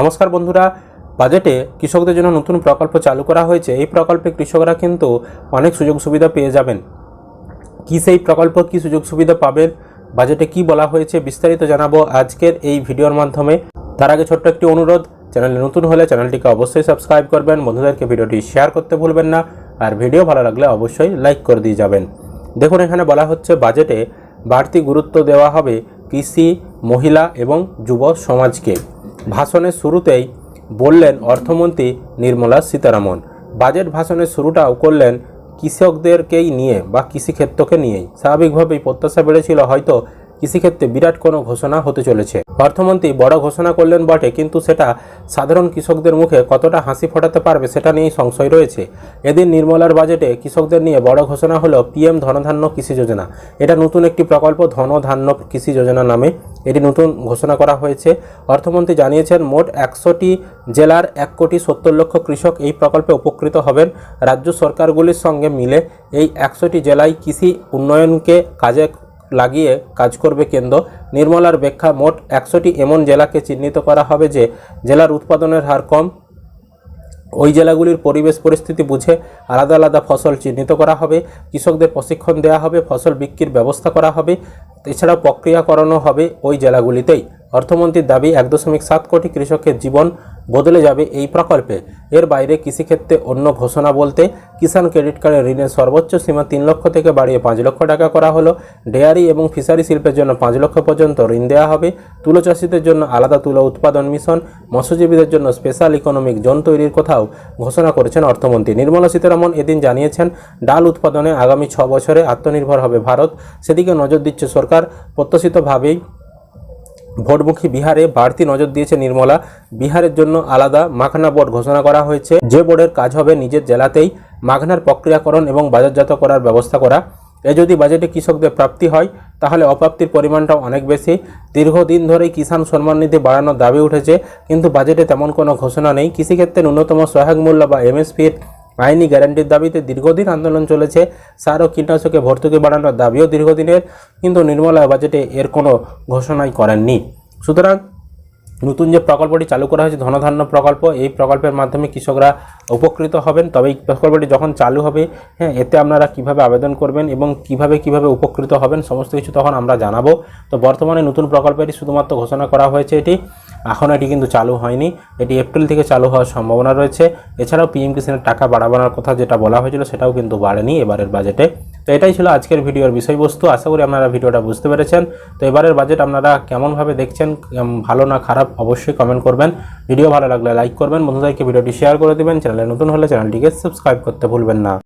নমস্কার বন্ধুরা। বাজেটে কৃষকদের জন্য নতুন প্রকল্প চালু করা হয়েছে। এই প্রকল্পে কৃষকরা কিন্তু অনেক সুযোগ সুবিধা পেয়ে যাবেন। কি সেই প্রকল্প, কি সুযোগ সুবিধা পাবেন, বাজেটে কি বলা হয়েছে বিস্তারিত জানাব আজকের এই ভিডিওর মাধ্যমে। তার আগে ছোট্ট একটি অনুরোধ, চ্যানেলে নতুন হলে চ্যানেলটিকে অবশ্যই সাবস্ক্রাইব করবেন, বন্ধুদেরকে ভিডিওটি শেয়ার করতে ভুলবেন না, আর ভিডিও ভালো লাগলে অবশ্যই লাইক করে দিয়ে যাবেন। দেখুন, এখানে বলা হচ্ছে বাজেটে বাড়তি গুরুত্ব দেওয়া হবে কৃষি, মহিলা এবং যুব সমাজকে। ভাষণের শুরুতেই বললেন অর্থমন্ত্রী নির্মলা সীতারামন। বাজেট ভাষণের শুরুটাও করলেন কৃষকদেরকেই নিয়ে বা কৃষিক্ষেত্রকে নিয়েই। স্বাভাবিকভাবেই প্রত্যাশা বেড়েছিল হয়তো কৃষিক্ষেত্রে বিরাট কোনো ঘোষণা হতে চলেছে। অর্থমন্ত্রী বড় ঘোষণা করলেন বটে, কিন্তু সেটা সাধারণ কৃষকদের মুখে কতটা হাসি ফোটাতে পারবে সেটা নিয়েই সংশয় রয়েছে। এদিন নির্মলার বাজেটে কৃষকদের নিয়ে বড় ঘোষণা হলো পিএম ধনধান্য কৃষি যোজনা। এটা নতুন একটি প্রকল্প, ধনধান্য কৃষি যোজনা নামে। এটি নতুন ঘোষণা করা হয়েছে। অর্থমন্ত্রী জানিয়েছেন, মোট একশোটি জেলার এক কোটি সত্তর লক্ষ কৃষক এই প্রকল্পে উপকৃত হবেন। রাজ্য সরকারগুলির সঙ্গে মিলে এই একশোটি জেলায় কৃষি উন্নয়নকে কাজে লাগিয়ে কাজ করবে কেন্দ্র। নির্মলার ব্যাখ্যা মোট একশোটি এমন জেলাকে চিহ্নিত করা হবে যে জেলার উৎপাদনের হার কম। ওই জেলাগুলির পরিবেশ পরিস্থিতি বুঝে আলাদা আলাদা ফসল চিহ্নিত করা হবে। কৃষকদের প্রশিক্ষণ দেওয়া হবে, ফসল বিক্রির ব্যবস্থা করা হবে। এছাড়াও প্রক্রিয়াকরণও হবে ওই জেলাগুলিতেই। অর্থমন্ত্রীর দাবি এক দশমিক সাত কোটি কৃষকের জীবন বদলে যাবে এই প্রকল্পে। এর বাইরে কৃষিক্ষেত্রে অন্য ঘোষণা বলতে কিষাণ ক্রেডিট কার্ডের ঋণের সর্বোচ্চ সীমা তিন লক্ষ থেকে বাড়িয়ে পাঁচ লক্ষ টাকা করা হলো। ডেয়ারি এবং ফিশারি শিল্পের জন্য পাঁচ লক্ষ পর্যন্ত ঋণ দেওয়া হবে। তুলো চাষিদের জন্য আলাদা তুলো উৎপাদন মিশন, মৎস্যজীবীদের জন্য স্পেশাল ইকোনমিক জোন তৈরির কথাও ঘোষণা করেছেন অর্থমন্ত্রী। নির্মলা সীতারামন এদিন জানিয়েছেন, ডাল উৎপাদনে আগামী ছ বছরে আত্মনির্ভর হবে ভারত। সেদিকে নজর দিচ্ছে সরকার। প্রত্যাশিতভাবেই ভোটমুখী বিহারে বাড়তি নজর দিয়েছে নির্মলা। বিহারের জন্য আলাদা মাখনা বোর্ড ঘোষণা করা হয়েছে। যে বোর্ডের কাজ হবে নিজের জেলাতেই মাখনার প্রক্রিয়াকরণ এবং বাজারজাত করার ব্যবস্থা করা। এ যদি বাজেটে কৃষকদের প্রাপ্তি হয়, তাহলে অপ্রাপ্তির পরিমাণটাও অনেক বেশি। দীর্ঘদিন ধরেই কিষাণ সম্মান নিধি বাড়ানোর দাবি উঠেছে, কিন্তু বাজেটে তেমন কোনো ঘোষণা নেই। কৃষিক্ষেত্রে ন্যূনতম সহায়ক মূল্য বা এমএসপির আইনি গ্যারান্টির দাবিতে দীর্ঘদিন আন্দোলন চলেছে। সার ও কীটনাশকে ভর্তুকি বাড়ানোর দাবিও দীর্ঘদিনের, কিন্তু নির্মলা বাজেটে এর কোনো ঘোষণাই করেননি। সুতরাং নতুন যে প্রকল্পটি চালু করা হয়েছে, ধনধান্য প্রকল্প, এই প্রকল্পের মাধ্যমে কৃষকরা উপকৃত হবেন। তবে এই প্রকল্পটি যখন চালু হবে হ্যাঁ এতে আপনারা কীভাবে আবেদন করবেন এবং কীভাবে কীভাবে উপকৃত হবেন, সমস্ত কিছু তখন আমরা জানাব। তো বর্তমানে নতুন প্রকল্পটি শুধুমাত্র ঘোষণা করা হয়েছে এটি। এখন এটি কিন্তু চালু হয়নি। এটি এপ্রিল থেকে চালু হওয়ার সম্ভাবনা রয়েছে। এছাড়াও পিএম কিষানের টাকা বাড়াবানোর কথা যেটা বলা হয়েছিল সেটাও কিন্তু বাড়েনি এবারের বাজেটে তো এটাই ছিল আজকের ভিডিওর বিষয়বস্তু। আশা করি আপনারা ভিডিওটা বুঝতে পেরেছেন। তো এবারের বাজেট আপনারা কেমনভাবে দেখছেন ভালো না খারাপ অবশ্যই কমেন্ট করবেন। ভিডিও ভালো লাগলে লাইক করবেন। বন্ধুদেরকে ভিডিওটি শেয়ার করে দেবেন। চ্যানেলে নতুন হলে চ্যানেলটিকে সাবস্ক্রাইব করতে ভুলবেন না।